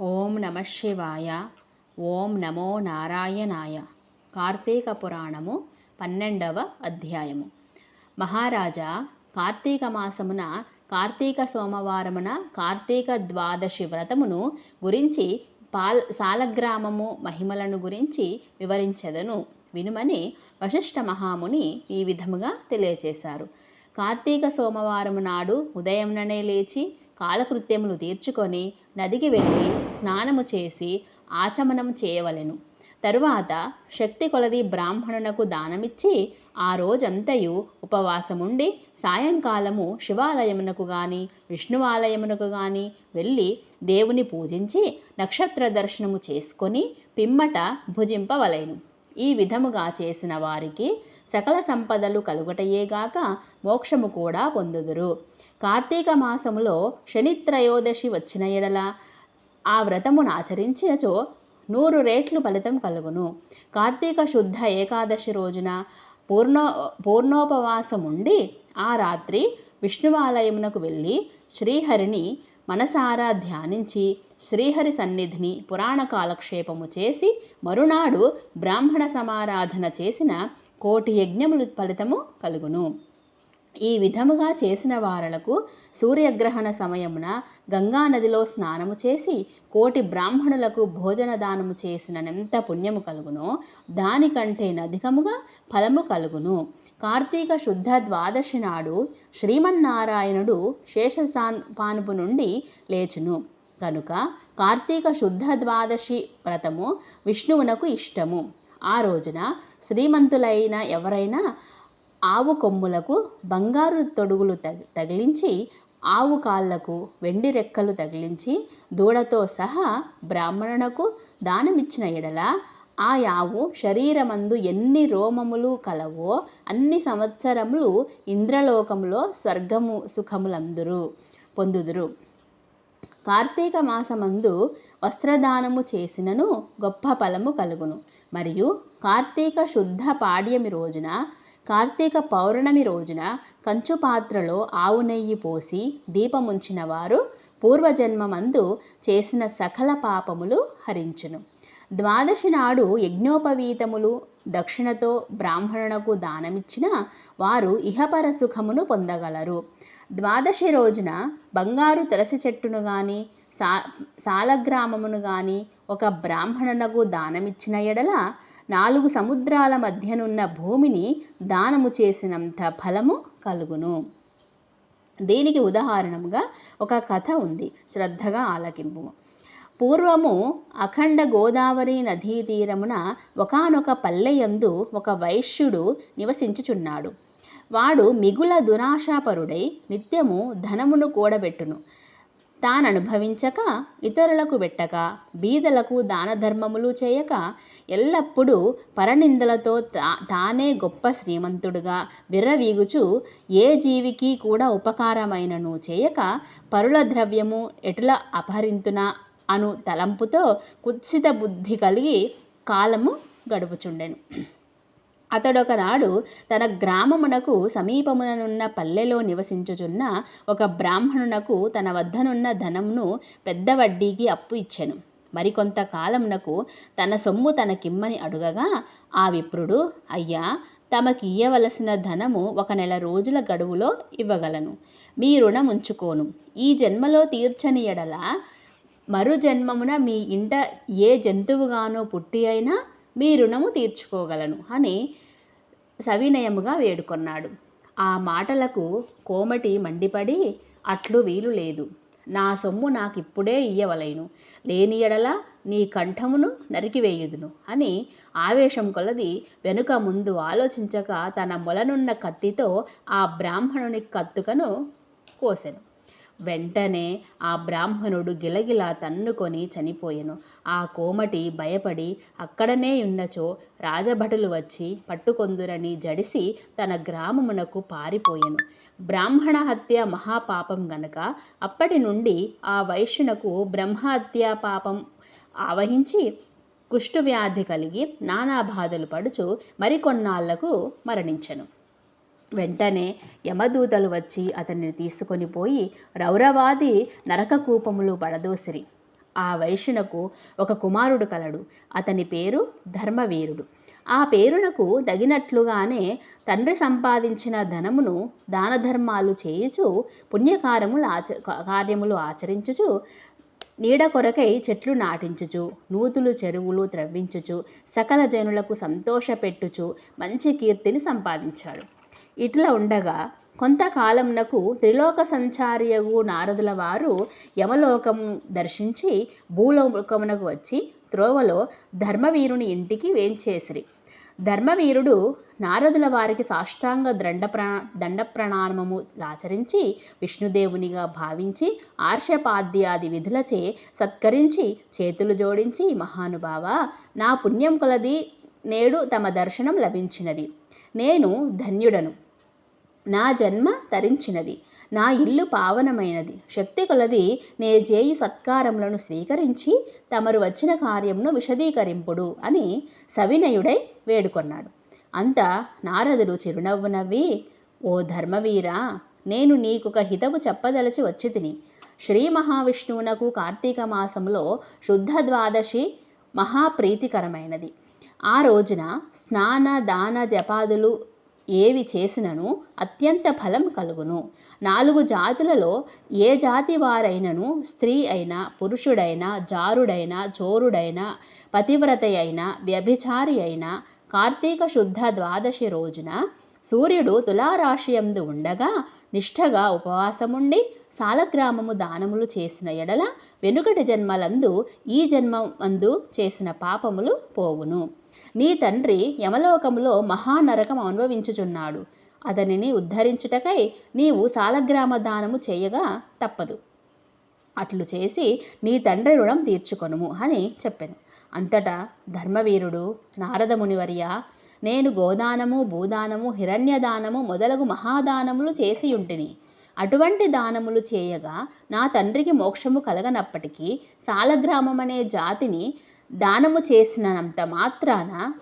ఓం నమ శివాయ. ఓం నమో నారాయణాయ. కార్తీక పురాణము పన్నెండవ అధ్యాయము. మహారాజా కార్తీక మాసమున కార్తీక సోమవారమున కార్తీక ద్వాదశి వ్రతమును గురించి పాల్ సాలగ్రామము మహిమలను గురించి వివరించెదను. వినుమని వశిష్ఠ మహాముని ఈ విధముగా తెలియచేశారు. కార్తీక సోమవారం నాడు ఉదయంననే లేచి కాలకృత్యములు తీర్చుకొని నదికి వెళ్ళి స్నానము చేసి ఆచమనం చేయవలెను. తరువాత శక్తి కొలది బ్రాహ్మణునకు దానమిచ్చి ఆ రోజంతయు ఉపవాసముండి సాయంకాలము శివాలయమునకు గాని విష్ణువాలయమునకు గాని వెళ్ళి దేవుని పూజించి నక్షత్ర దర్శనము చేసుకొని పిమ్మట భుజింపవలెను. ఈ విధముగా చేసిన వారికి సకల సంపదలు కలుగటయేగాక మోక్షము కూడా పొందుదురు. కార్తీక మాసములో శనిత్రయోదశి వచ్చిన ఎడల ఆ వ్రతమును ఆచరించినచో నూరు రేట్లు ఫలితం కలుగును. కార్తీక శుద్ధ ఏకాదశి రోజున పూర్ణో పూర్ణోపవాసముండి ఆ రాత్రి విష్ణువాలయమునకు వెళ్ళి శ్రీహరిని మనసారా ధ్యానించి శ్రీహరి సన్నిధిని పురాణ కాలక్షేపము చేసి మరునాడు బ్రాహ్మణ సమారాధన చేసిన కోటి యజ్ఞములు ఫలితము కలుగును. ఈ విధముగా చేసిన వారలకు సూర్యగ్రహణ సమయమున గంగానదిలో స్నానము చేసి కోటి బ్రాహ్మణులకు భోజన దానము చేసినంత పుణ్యము కలుగునో దానికంటే నధికముగా ఫలము కలుగును. కార్తీక శుద్ధ ద్వాదశి నాడు శ్రీమన్నారాయణుడు శేషసాన్ పానుపు నుండి లేచును. కనుక కార్తీక శుద్ధ ద్వాదశి వ్రతము విష్ణువునకు ఇష్టము. ఆ రోజున శ్రీమంతులైన ఎవరైనా ఆవు కొమ్ములకు బంగారు తొడుగులు తగిలించి ఆవు కాళ్ళకు వెండి రెక్కలు తగిలించి దూడతో సహా బ్రాహ్మణునకు దానమిచ్చిన ఎడల ఆ యావు శరీరమందు ఎన్ని రోమములు కలవో అన్ని సంవత్సరములు ఇంద్రలోకములో స్వర్గము సుఖములందురు పొందుదురు. కార్తీక మాసమందు వస్త్రదానము చేసినను గొప్ప ఫలము కలుగును. మరియు కార్తీక శుద్ధ పాడ్యమి రోజున కార్తీక పౌర్ణమి రోజున కంచు పాత్రలో ఆవు నెయ్యి పోసి దీపముంచిన వారు పూర్వజన్మమందు చేసిన సకల పాపములు హరించును. ద్వాదశి నాడు యజ్ఞోపవీతములు దక్షిణతో బ్రాహ్మణునకు దానమిచ్చిన వారు ఇహపర సుఖమును పొందగలరు. ద్వాదశి రోజున బంగారు తులసి చెట్టును గాని సా సాలగ్రామమును గాని ఒక బ్రాహ్మణునకు దానమిచ్చిన ఎడల నాలుగు సముద్రాల మధ్యనున్న భూమిని దానము చేసినంత ఫలము కలుగును. దీనికి ఉదాహరణముగా ఒక కథ ఉంది. శ్రద్ధగా ఆలకింపు. పూర్వము అఖండ గోదావరి నదీ తీరమున ఒకనొక పల్లెయందు ఒక వైశ్యుడు నివసించుచున్నాడు. వాడు మిగుల దురాశాపరుడై నిత్యము ధనమును కూడబెట్టును. తాననుభవించక ఇతరులకు పెట్టక బీదలకు దానధర్మములు చేయక ఎల్లప్పుడూ పరనిందలతో తా తానే గొప్ప శ్రీమంతుడుగా విర్రవీగుచు ఏ జీవికి కూడా ఉపకారమైనను చేయక పరుల ద్రవ్యము ఎటుల అపహరింతున అను తలంపుతో కుత్సిత బుద్ధి కలిగి కాలము గడుపుచుండెను. అతడొకనాడు తన గ్రామమునకు సమీపముననున్న పల్లెలో నివసించుచున్న ఒక బ్రాహ్మణునకు తన వద్దనున్న ధనమును పెద్ద వడ్డీకి అప్పు ఇచ్చెను. మరికొంత కాలమునకు తన సొమ్ము తనకిమ్మని అడుగగా ఆ విప్రుడు అయ్యా తమకి ఇయ్యవలసిన ధనము ఒక నెల రోజుల గడువులో ఇవ్వగలను. మీ రుణం ఉంచుకోను. ఈ జన్మలో తీర్చని ఎడల మరు జన్మమున మీ ఇంట ఏ జంతువుగానో పుట్టి అయినా మీ రుణము తీర్చుకోగలను అని సవినయముగా వేడుకొన్నాడు. ఆ మాటలకు కోమటి మండిపడి అట్లు వీలు లేదు. నా సొమ్ము నాకిప్పుడే ఇయ్యవలైను. లేని ఎడల నీ కంఠమును నరికివేయుదును అని ఆవేశం కొలది వెనుక ముందు ఆలోచించక తన మొలనున్న కత్తితో ఆ బ్రాహ్మణుని కత్తుకను కోసెను. వెంటనే ఆ బ్రాహ్మణుడు గిలగిలా తన్నుకొని చనిపోయెను. ఆ కోమటి భయపడి అక్కడనే ఉన్నచో రాజభటులు వచ్చి పట్టుకొందురని జడిసి తన గ్రామమునకు పారిపోయెను. బ్రాహ్మణ హత్య మహాపాపం గనక అప్పటి నుండి ఆ వైశ్యునకు బ్రహ్మహత్యా పాపం ఆవహించి కుష్ఠవ్యాధి కలిగి నానా బాధలు పడుచు మరికొన్నాళ్ళకు మరణించెను. వెంటనే యమదూతలు వచ్చి అతన్ని తీసుకొని పోయి రౌరవాది నరకకూపములు పడదోసిరి. ఆ వైశ్యునకు ఒక కుమారుడు కలడు. అతని పేరు ధర్మవీరుడు. ఆ పేరునకు తగినట్లుగానే తండ్రి సంపాదించిన ధనమును దాన ధర్మాలు చేయుచు పుణ్యకార్యములు ఆచ కార్యములు ఆచరించుచు నీడ కొరకై చెట్లు నాటించుచు నూతులు చెరువులు త్రవ్వించుచు సకల జనులకు సంతోషపెట్టుచు మంచి కీర్తిని సంపాదించాడు. ఇట్లా ఉండగా కొంతకాలంనకు త్రిలోక సంచారియగు నారదుల వారు యమలోకము దర్శించి భూలోకమునకు వచ్చి త్రోవలో ధర్మవీరుని ఇంటికి వేంచేసిరి. ధర్మవీరుడు నారదుల వారికి సాష్టాంగ దండ ప్రణా దండ ప్రణామము ఆచరించి విష్ణుదేవునిగా భావించి ఆర్షపాద్యాది విధులచే సత్కరించి చేతులు జోడించి మహానుభావ నా పుణ్యం కొలది నేడు తమ దర్శనం లభించినది. నేను ధన్యుడను. నా జన్మ తరించినది నా ఇల్లు పావనమైనది. శక్తి కొలది నే జేయు సత్కారములను స్వీకరించి తమరు వచ్చిన కార్యమును విశదీకరింపుడు అని సవినయుడై వేడుకొన్నాడు. అంత నారదుడు చిరునవ్వు నవ్వి ఓ ధర్మవీరా నేను నీకొక హితవు చెప్పదలచి వచ్చి తిని శ్రీ మహావిష్ణువునకు కార్తీక మాసంలో శుద్ధ ద్వాదశి మహాప్రీతికరమైనది. ఆ రోజున స్నాన దాన జపాదులు ఏవి చేసినను అత్యంత ఫలం కలుగును. నాలుగు జాతులలో ఏ జాతి వారైనను స్త్రీ అయినా పురుషుడైనా జారుడైనా చోరుడైనా పతివ్రత అయినా వ్యభిచారి అయినా కార్తీక శుద్ధ ద్వాదశి రోజున సూర్యుడు తులారాశియందు ఉండగా నిష్ఠగా ఉపవాసముండి సాలగ్రామము దానములు చేసిన ఎడల వెనుకటి జన్మలందు ఈ జన్మందు చేసిన పాపములు పోవును. నీ తండ్రి యమలోకములో మహానరకం అనుభవించుచున్నాడు. అతనిని ఉద్ధరించుటకై నీవు సాలగ్రామ దానము చేయగా తప్పదు. అట్లు చేసి నీ తండ్రి రుణం తీర్చుకొనుము అని చెప్పాను. అంతటా ధర్మవీరుడు నారదమునివర్య నేను గోదానము భూదానము హిరణ్యదానము మొదలగు మహాదానములు చేసి ఉంటిని అటువంటి దానములు చేయగా నా తండ్రికి మోక్షము కలగనప్పటికీ సాలగ్రామమనే జాతిని దానము చేసినంత మాత్రాన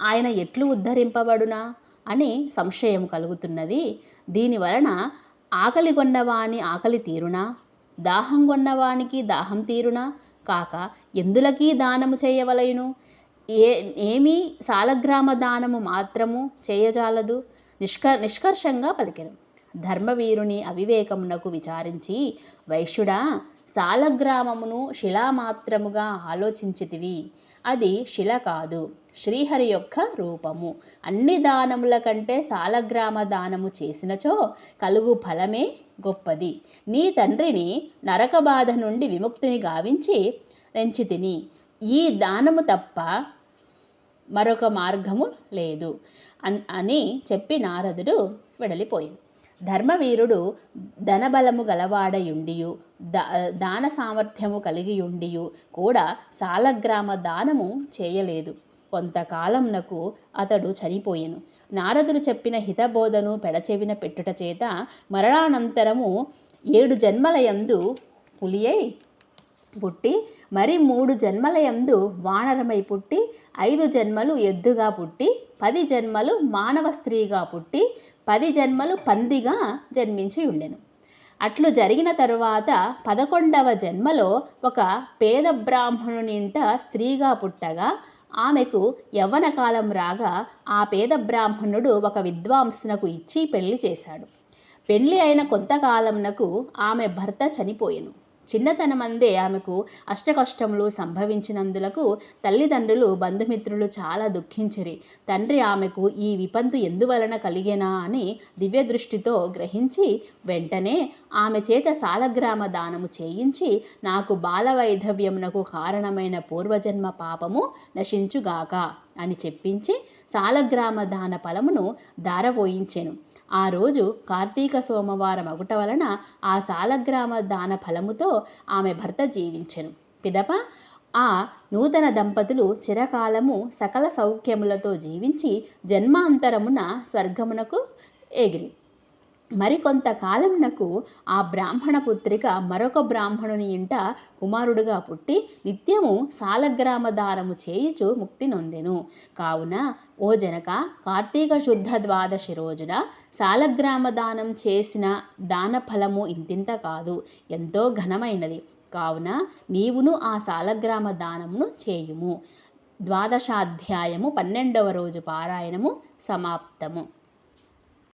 ఆయన ఎట్లు ఉద్ధరింపబడునా అని సంశయం కలుగుతున్నది. దీనివలన ఆకలి కొన్నవాని ఆకలి తీరునా? దాహం కొన్నవానికి దాహం తీరునా? కాక ఎందులకీ దానము చేయవలయును? ఏ ఏమీ సాలగ్రామ దానము మాత్రము చేయజాలదు? నిష్క నిష్కర్షంగా పలికెను. ధర్మవీరుని అవివేకమునకు విచారించి వైశ్యుడా సాలగ్రామమును శిలామాత్రముగా ఆలోచించితివి. అది శిల కాదు శ్రీహరి యొక్క రూపము. అన్ని దానముల కంటే సాలగ్రామ దానము చేసినచో కలుగు ఫలమే గొప్పది. నీ తండ్రిని నరక బాధ నుండి విముక్తిని గావించి తిని ఈ దానము తప్ప మరొక మార్గము లేదు. అని చెప్పి నారదుడు వెడలిపోయింది ధర్మవీరుడు ధనబలము గలవాడయుండియు దా దాన సామర్థ్యము కలిగియుండియు కూడా సాలగ్రామ దానము చేయలేదు. కొంతకాలంనకు అతడు చనిపోయెను. నారదుడు చెప్పిన హితబోధను పెడచెవిన పెట్టుట చేత మరణానంతరము ఏడు జన్మలయందు పులియై పుట్టి మరి మూడు జన్మలయందు వానరమై పుట్టి ఐదు జన్మలు ఎద్దుగా పుట్టి పది జన్మలు మానవ స్త్రీగా పుట్టి పది జన్మలు పందిగా జన్మించి ఉండెను. అట్లు జరిగిన తరువాత పదకొండవ జన్మలో ఒక పేద బ్రాహ్మణునింట స్త్రీగా పుట్టగా ఆమెకు యవ్వన కాలం రాగా ఆ పేద బ్రాహ్మణుడు ఒక విద్వాంసునకు ఇచ్చి పెళ్ళి చేశాడు. పెళ్ళి అయిన కొంతకాలంనకు ఆమె భర్త చనిపోయెను. చిన్నతనమందే ఆమెకు అష్టకష్టములు సంభవించినందులకు తల్లిదండ్రులు బంధుమిత్రులు చాలా దుఃఖించిరి. తండ్రి ఆమెకు ఈ విపంతు ఎందువలన కలిగేనా అని దివ్యదృష్టితో గ్రహించి వెంటనే ఆమె చేత సాలగ్రామ దానము చేయించి నాకు బాలవైధవ్యమునకు కారణమైన పూర్వజన్మ పాపము నశించుగాక అని చెప్పించి సాలగ్రామ దాన ఫలమును దారపోయించెను ఆ రోజు కార్తీక సోమవారం అగుట వలన ఆ సాలగ్రామ దాన ఫలముతో ఆమె భర్త జీవించెను. పిదప ఆ నూతన దంపతులు చిరకాలము సకల సౌఖ్యములతో జీవించి జన్మాంతరమున స్వర్గమునకు ఎగిరి మరికొంతకాలంనకు ఆ బ్రాహ్మణ పుత్రిక మరొక బ్రాహ్మణుని ఇంట కుమారుడుగా పుట్టి నిత్యము సాలగ్రామ దానము చేయుచు ముక్తి నొందెను. కావున ఓ జనక కార్తీక శుద్ధ ద్వాదశి రోజున సాలగ్రామ దానం చేసిన దాన ఫలము ఇంతింత కాదు ఎంతో ఘనమైనది. కావున నీవును ఆ సాలగ్రామ దానమును చేయుము. ద్వాదశాధ్యాయము పన్నెండవ రోజు పారాయణము సమాప్తము.